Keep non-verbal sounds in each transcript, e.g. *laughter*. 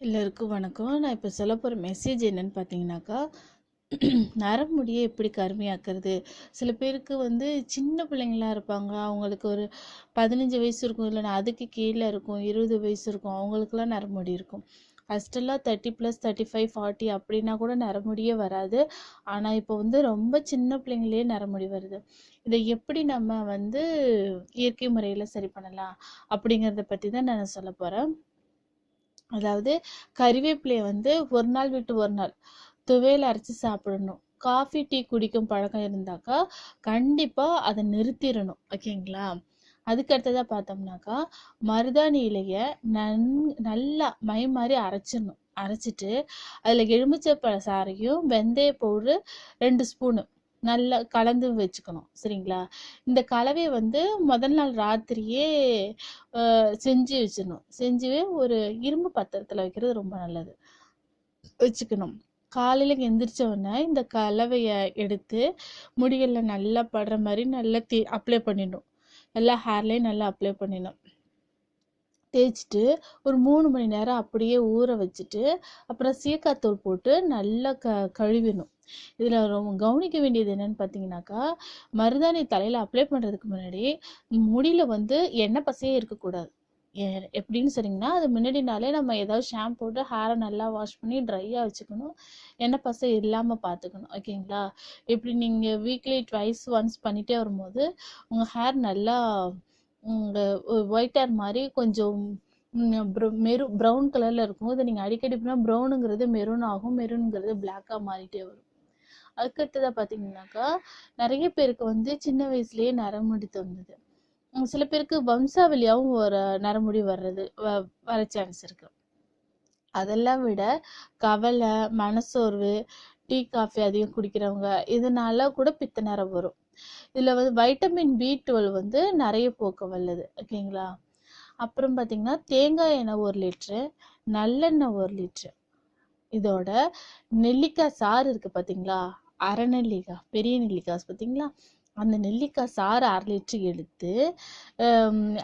எல்லாருக்கும் வணக்கம். நான் இப்போ சொல்ல போகிற மெசேஜ் என்னன்னு பார்த்தீங்கன்னாக்கா நரமுடியை எப்படி கருமையாக்குறது? சில பேருக்கு வந்து சின்ன பிள்ளைங்களா இருப்பாங்க. அவங்களுக்கு ஒரு பதினஞ்சு வயசு இருக்கும். இல்லைன்னா அதுக்கு கீழே இருக்கும். இருபது வயசு இருக்கும். அவங்களுக்குலாம் நரமுடி இருக்கும். ஃபஸ்ட்டெல்லாம் thirty plus thirty five forty அப்படின்னா கூட நரமுடியே வராது. ஆனால் இப்போ வந்து ரொம்ப சின்ன பிள்ளைங்களே நரமுடி வருது. இதை எப்படி நம்ம வந்து இயற்கை முறையில் சரி பண்ணலாம் அப்படிங்கிறத பற்றி தான் நான் சொல்ல போகிறேன் அதாவது கறிவேப்பிலையை வந்து ஒரு நாள் விட்டு ஒரு நாள் துவையல் அரைச்சி சாப்பிடணும். காஃபி டீ குடிக்கும் பழக்கம் இருந்தாக்கா கண்டிப்பாக அதை நிறுத்திடணும். ஓகேங்களா? அதுக்கு அடுத்ததாக பார்த்தோம்னாக்கா மருதாணி இலையை நன் நல்லா மை மாதிரி அரைச்சிடணும். அரைச்சிட்டு அதில் எலுமிச்சை பழ சாறையும் வெந்தய பவுடர் ரெண்டு ஸ்பூனு நல்லா கலந்து வச்சுக்கணும். சரிங்களா? இந்த கலவையை வந்து முதல் நாள் ராத்திரியே செஞ்சு வச்சிடணும். செஞ்சு ஒரு இரும்பு பாத்திரத்தில் வைக்கிறது ரொம்ப நல்லது. வச்சுக்கணும். காலையில் எந்திரிச்ச உடனே இந்த கலவையை எடுத்து முடிகளில் நல்லா படுற மாதிரி நல்லா தே அப்ளை பண்ணிடணும். எல்லா ஹேர்லேயும் நல்லா அப்ளை பண்ணிடணும். தேய்ச்சிட்டு ஒரு மூணு மணி நேரம் அப்படியே ஊற வச்சுட்டு அப்புறம் சீக்காத்தூள் போட்டு நல்லா க கழுவிடணும். இதில் ரொம்ப கவனிக்க வேண்டியது என்னன்னு பார்த்தீங்கன்னாக்கா மருதாணி தலையில் அப்ளை பண்ணுறதுக்கு முன்னாடி முடியில் வந்து எண்ணெய் பசையே இருக்கக்கூடாது. எப்படின்னு சொன்னீங்கன்னா அது முன்னாடி நாளே நம்ம ஏதாவது ஷாம்பு போட்டு ஹேரை நல்லா வாஷ் பண்ணி ட்ரையாக வச்சுக்கணும். எண்ணெய் பசை இல்லாமல் பார்த்துக்கணும் ஓகேங்களா? இப்படி நீங்கள் வீக்லி ட்வைஸ் ஒன்ஸ் பண்ணிகிட்டே வரும்போது உங்கள் ஹேர் நல்லா ஒயிட் ஹேர் மாதிரி கொஞ்சம் மெரு ப்ரௌன் கலரில் இருக்கும் இதை நீங்கள் அடிக்கடி பண்ணால் ப்ரௌனுங்கிறது மெரூன் ஆகும் மெரூனுங்கிறது பிளாக்காக மாறிட்டே வரும். அதுக்கடுத்ததாக பார்த்தீங்கன்னாக்கா நிறைய பேருக்கு வந்து சின்ன வயசுலேயே நரமுடி தந்தது சில பேருக்கு வம்சாவளியாகவும் ஒரு நரமுடி வர்றது வ- வர சான்ஸ் இருக்கு. அதெல்லாம் விட கவலை மனசோர்வு டீ காஃபி அதிகம் குடிக்கிறவங்க இதனால கூட பித்த நேரம் வரும். இதில் வந்து வைட்டமின் பி டுவெல் வந்து நிறைய போக்க வல்லது. ஓகேங்களா அப்புறம் பார்த்தீங்கன்னா தேங்காய் எண்ணெய் ஒரு லிட்ரு நல்லெண்ணெய் ஒரு லிட்ரு இதோட நெல்லிக்காய் சாறு இருக்குது பார்த்தீங்களா அரை நெல்லிக்காய் பெரிய நெல்லிக்காய் பார்த்தீங்களா அந்த நெல்லிக்காய் சாறு அரை லிட்ரு எடுத்து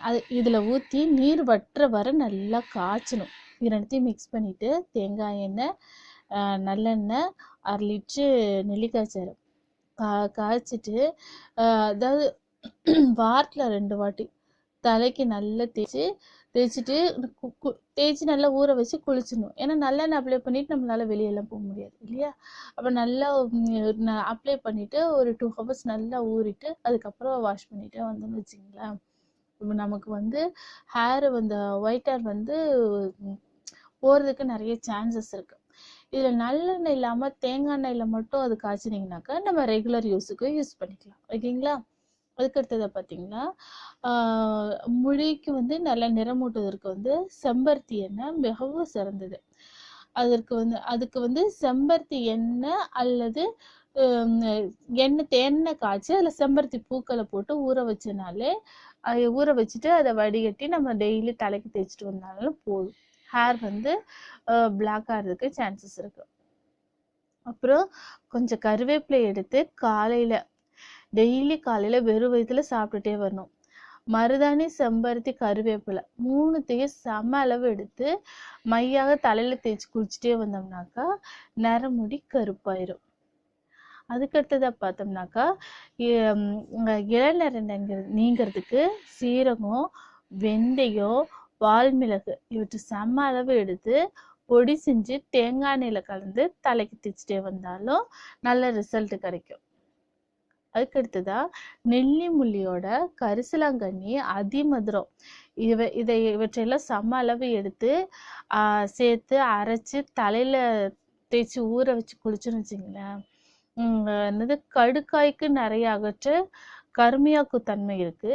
அது இதில் ஊற்றி நீர் வற்ற வர நல்லா காய்ச்சணும். இது ரெண்டுத்தையும் மிக்ஸ் பண்ணிவிட்டு தேங்காய் எண்ணெய் நல்லெண்ணெய் அரை லிட்ரு நெல்லிக்காய் சாறு. கா காய்ச்சிட்டு அதாவது *clears throat* வாரத்தில் ரெண்டு வாட்டி தலைக்கு நல்லா தேய்ச்சி தேய்ச்சிட்டு கு- கு- தேய்ச்சி நல்லா ஊற வச்சு குளிச்சிடணும். ஏன்னா நல்லெண்ணெய் அப்ளை பண்ணிட்டு நம்மளால வெளியெல்லாம் போக முடியாது இல்லையா? அப்போ நல்லா அப்ளை பண்ணிட்டு ஒரு டூ ஹவர்ஸ் நல்லா ஊறிட்டு அதுக்கப்புறம் வாஷ் பண்ணிட்டு வந்தோம்னு வச்சுங்களேன் இப்போ நமக்கு வந்து ஹேர் வந்து ஒயிட் ஹேர் வந்து போகிறதுக்கு நிறைய சான்சஸ் இருக்குது இதில் நல்லெண்ணெய் இல்லாமல் தேங்காய் எண்ணெயில் மட்டும் அது காய்ச்சினீங்கனாக்கா நம்ம ரெகுலர் யூஸுக்கு யூஸ் பண்ணிக்கலாம். ஓகேங்களா? அதுக்கு அடுத்ததை பார்த்தீங்கன்னா மொழிக்கு முடிக்கு வந்து நல்லா நிறமூட்டுவதற்கு வந்து செம்பருத்தி எண்ணெய் மிகவும் சிறந்தது. அதற்கு வந்து அதுக்கு வந்து செம்பருத்தி எண்ணெய் அல்லது எண்ணெய் தேண்ணெய் காய்ச்சி அதில் செம்பருத்தி பூக்களை போட்டு ஊற வச்சனாலே அதை ஊற வச்சுட்டு அதை வடிகட்டி நம்ம டெய்லி தலைக்கு தேய்ச்சிட்டு வந்தாலும் போதும். ஹேர் வந்து பிளாக் ஆகிறதுக்கு சான்சஸ் இருக்கு அப்புறம் கொஞ்சம் கருவேப்பிலை எடுத்து காலையில் டெய்லி காலையில் வெறும் வயிற்றுல சாப்பிட்டுட்டே வரணும். மருதாணி செம்பருத்தி கருவேப்பிலை மூணுத்தையும் சம அளவு எடுத்து மையாக தலையில் தேய்ச்சி குளிச்சுட்டே வந்தோம்னாக்கா நரமுடி கருப்பாயிரும். அதுக்கடுத்ததாக பார்த்தோம்னாக்கா இளநரை நீங்கிறதுக்கு சீரகம் வெந்தயம் வால்மிளகு இவற்றை சம அளவு எடுத்து பொடி செஞ்சு தேங்காய் எண்ணெயில் கலந்து தலைக்கு தேய்ச்சிட்டே வந்தாலும் நல்ல ரிசல்ட் கிடைக்கும். அதுக்கடுத்ததா நெல்லி முள்ளியோட கரிசலாங்கண்ணி அதிமதுரம் இவ இதை இவற்றையெல்லாம் சம அளவு எடுத்து ஆஹ் சேர்த்து அரைச்சு தலையில தேய்ச்சி ஊற வச்சு குளிச்சோன்னு வச்சிங்களேன் உம் என்னது கடுக்காய்க்கு நிறைய அகற்ற கருமையாக்கு தன்மை இருக்கு.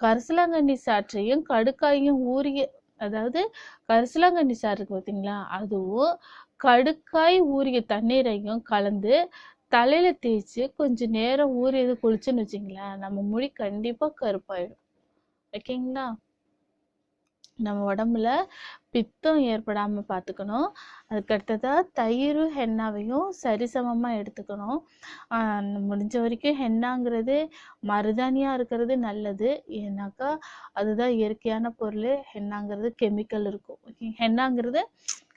கரிசலாங்கண்ணி சாற்றையும் கடுக்காயும் ஊறிய அதாவது கரிசலாங்கண்ணி சாறு இருக்கு பார்த்தீங்களா அதுவும் கடுக்காய் ஊறிய தண்ணீரையும் கலந்து தலையில தேய்ச்சி கொஞ்ச நேரம் ஊறியது குளிச்சுன்னு வச்சுங்களேன் நம்ம முடி கண்டிப்பா கருப்பாயிடும். ஓகேங்களா? நம்ம உடம்புல பித்தம் ஏற்படாமல் பார்த்துக்கணும் அதுக்கடுத்ததாக தயிர் ஹென்னாவையும் சரிசமமாக எடுத்துக்கணும். முடிஞ்ச வரைக்கும் ஹென்னாங்கிறது மருதாணியாக இருக்கிறது நல்லது. ஏன்னாக்கா அதுதான் இயற்கையான பொருள். ஹென்னாங்கிறது கெமிக்கல் இருக்கும். ஓகே ஹென்னாங்கிறது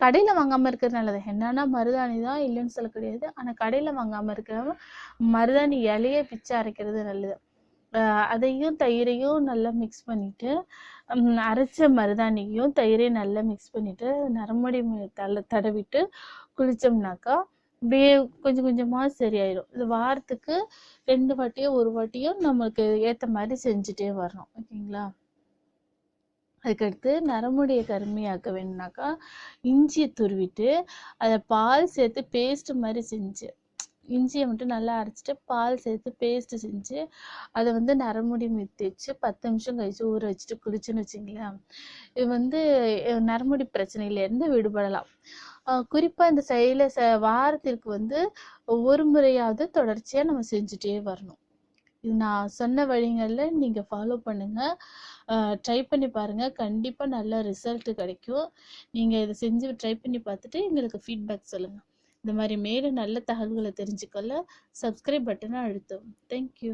கடையில் வாங்காமல் இருக்கிறது நல்லது. ஹென்னானா மருதாணி தான் இல்லைன்னு சொல்ல கிடையாது. ஆனால் கடையில் வாங்காமல் இருக்கிறவங்க மருதாணி இலையை பிச்சு அரைக்கிறது நல்லது. அதையும் தயிரையும் நல்லா மிக்ஸ் பண்ணிட்டு அரைச்ச மருதாணியும் தயிரையும் நல்லா மிக்ஸ் பண்ணிட்டு நரமுடி தலை தடவிட்டு குளிச்சோம்னாக்கா அப்படியே கொஞ்சம் கொஞ்சமாக சரியாயிடும் இது வாரத்துக்கு ரெண்டு வாட்டியோ ஒரு வாட்டியோ நம்மளுக்கு ஏற்ற மாதிரி செஞ்சுட்டே வரணும். ஓகேங்களா? அதுக்கடுத்து நரமுடியை கருமையாக்க வேணும்னாக்கா இஞ்சியை துருவிட்டு அதை பால் சேர்த்து பேஸ்ட் மாதிரி செஞ்சு இஞ்சியை மட்டும் நல்லா அரைச்சிட்டு பால் சேர்த்து பேஸ்ட் செஞ்சு அதை வந்து நரமுடி மீது பத்து நிமிஷம் கழிச்சு ஊற வச்சுட்டு குளிச்சுன்னு வச்சுங்களேன் இது வந்து நரமுடி பிரச்சனையிலேருந்து விடுபடலாம். குறிப்பாக இந்த செயலை ச வாரத்திற்கு வந்து ஒரு முறையாவது தொடர்ச்சியாக நம்ம செஞ்சுட்டே வரணும். இது நான் சொன்ன வழிகளில் நீங்கள் ஃபாலோ பண்ணுங்கள் ட்ரை பண்ணி பாருங்கள் கண்டிப்பாக நல்ல ரிசல்ட் கிடைக்கும். நீங்கள் இதை செஞ்சு ட்ரை பண்ணி பார்த்துட்டு எங்களுக்கு ஃபீட்பேக் சொல்லுங்கள் இந்த மாதிரி மேலும் நல்ல தகவல்களை தெரிஞ்சுக்கொள்ள சப்ஸ்கிரைப் பட்டனை அழுத்தும் தேங்க்யூ